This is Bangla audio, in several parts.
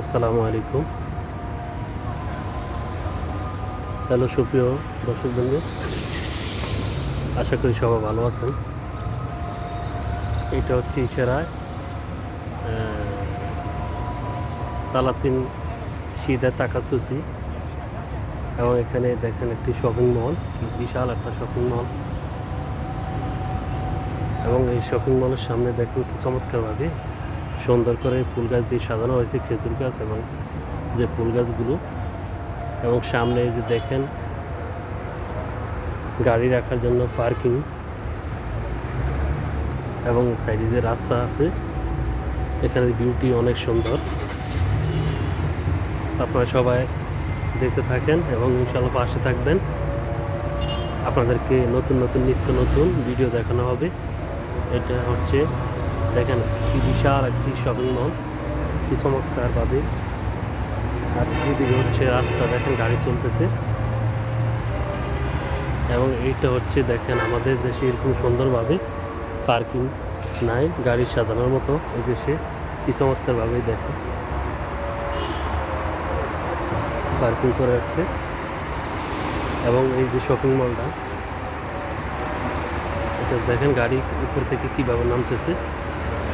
আসসালামু আলাইকুম। হ্যালো, সুপ্রিয় দর্শক বন্ধু আশা করি সবাই ভালো আছেন। এটা হচ্ছে ইশারায় তালাতিন সিদা তাকাসুসি। এবং এখানে দেখেন একটি শপিং মল বিশাল একটা শপিং মল এবং এই শপিং মলের সামনে দেখেন কি চমৎকারভাবে সুন্দর করে ফুল গাছ দিয়ে সাজানো হয়েছে খেজুর গাছ এবং যে ফুল গাছগুলো। এবং সামনে যে দেখেন, গাড়ি রাখার জন্য পার্কিং এবং সাইডে যে রাস্তা আছে এখানে বিউটি অনেক সুন্দর। আপনারা সবাই দেখতে থাকেন এবং ইনশাল্লাহ পাশে থাকবেন। আপনাদেরকে নতুন নতুন নিত্য নতুন ভিডিও দেখানো হবে। এটা হচ্ছে দেখেন বিশাল একটি শপিং মল কি চমৎকারভাবে আর এদিকে হচ্ছে রাস্তা, দেখেন গাড়ি চলতেছে। এবং এইটা হচ্ছে, দেখেন, আমাদের দেশে এরকম সুন্দরভাবে পার্কিং নাই, গাড়ি সাজানোর মতো এই দেশে। কি চমৎকারভাবেই দেখেন। পার্কিং করে আছে এবং এই যে শপিং মলটা দেখেন গাড়ি উপর থেকে কীভাবে নামতেছে।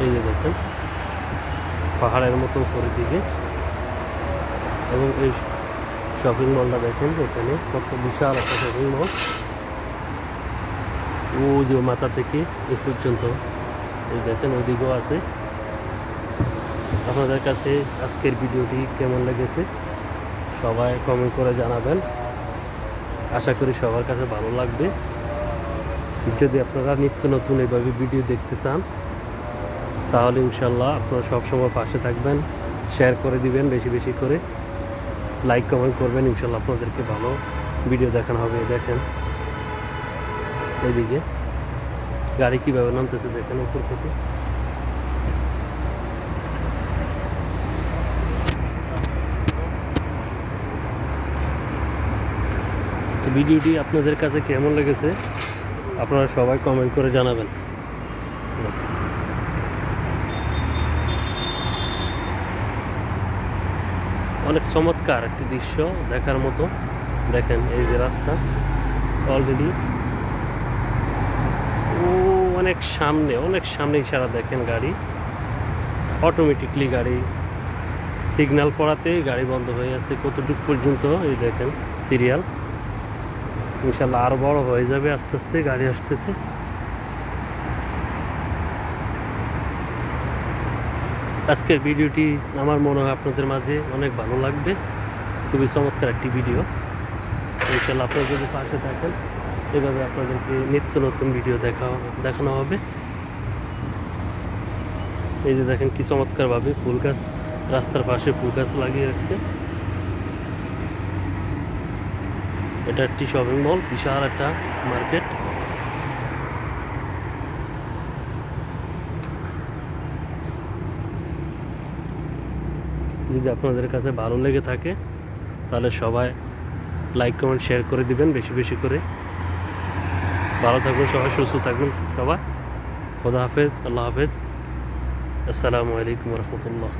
এই যে দেখেন, পাহাড়ের মতো উপরের দিকে। এবং এই শপিং মলটা দেখেন এখানে, কত বিশাল একটা শপিং মল ও যে মাথা থেকে এ পর্যন্ত, এই দেখেন ওদিকেও আছে। আপনাদের কাছে আজকের ভিডিওটি কেমন লেগেছে? সবাই কমেন্ট করে জানাবেন। আশা করি সবার কাছে ভালো লাগবে। যদি আপনারা নিত্য নতুন এইভাবে ভিডিও দেখতে চান, তাহলে ইনশাল্লাহ আপনারা সবসময় পাশে থাকবেন শেয়ার করে দিবেন বেশি বেশি করে। লাইক কমেন্ট করবেন ইনশাল্লাহ আপনাদেরকে ভালো ভিডিও দেখানো হবে দেখেন। এইদিকে গাড়ি কীভাবে নামতেছে দেখেন উপর থেকে। ভিডিওটি আপনাদের কাছে কেমন লেগেছে? আপনারা সবাই কমেন্ট করে জানাবেন। অনেক চমৎকার একটি দৃশ্য দেখার মতো। দেখেন এই যে রাস্তা অলরেডি ও, অনেক সামনে অনেক সামনে ইশারা দেখেন গাড়ি। অটোমেটিকলি গাড়ি সিগন্যাল পড়াতেই গাড়ি বন্ধ হয়ে আছে। কতটুকু পর্যন্ত, এই দেখেন সিরিয়াল ইনশাল্লাহ আরও বড় হয়ে যাবে আস্তে আস্তে, গাড়ি আসতেছে। আজকের ভিডিওটি আমার মনে হয় আপনাদের মাঝে অনেক ভালো লাগবে। খুবই চমৎকার একটি ভিডিও। ইনশাল্লাহ আপনারা যদি পাশে থাকেন, এভাবে আপনাদেরকে নিত্য নতুন ভিডিও দেখা, দেখানো হবে। এই যে দেখেন কি চমৎকারভাবে ফুল গাছ, রাস্তার পাশে ফুল গাছ লাগিয়ে রাখছে। এটা একটি শপিং মল বিশাল একটা মার্কেট যদি আপনাদের কাছে ভালো লেগে থাকে, তাহলে সবাই লাইক কমেন্ট শেয়ার করে দিবেন বেশি বেশি করে। ভালো থাকবেন সবাই, সুস্থ থাকবেন সবাই। খোদা হাফেজ, আল্লাহ হাফেজ। আসসালামু আলাইকুম রহমতুল্লাহ।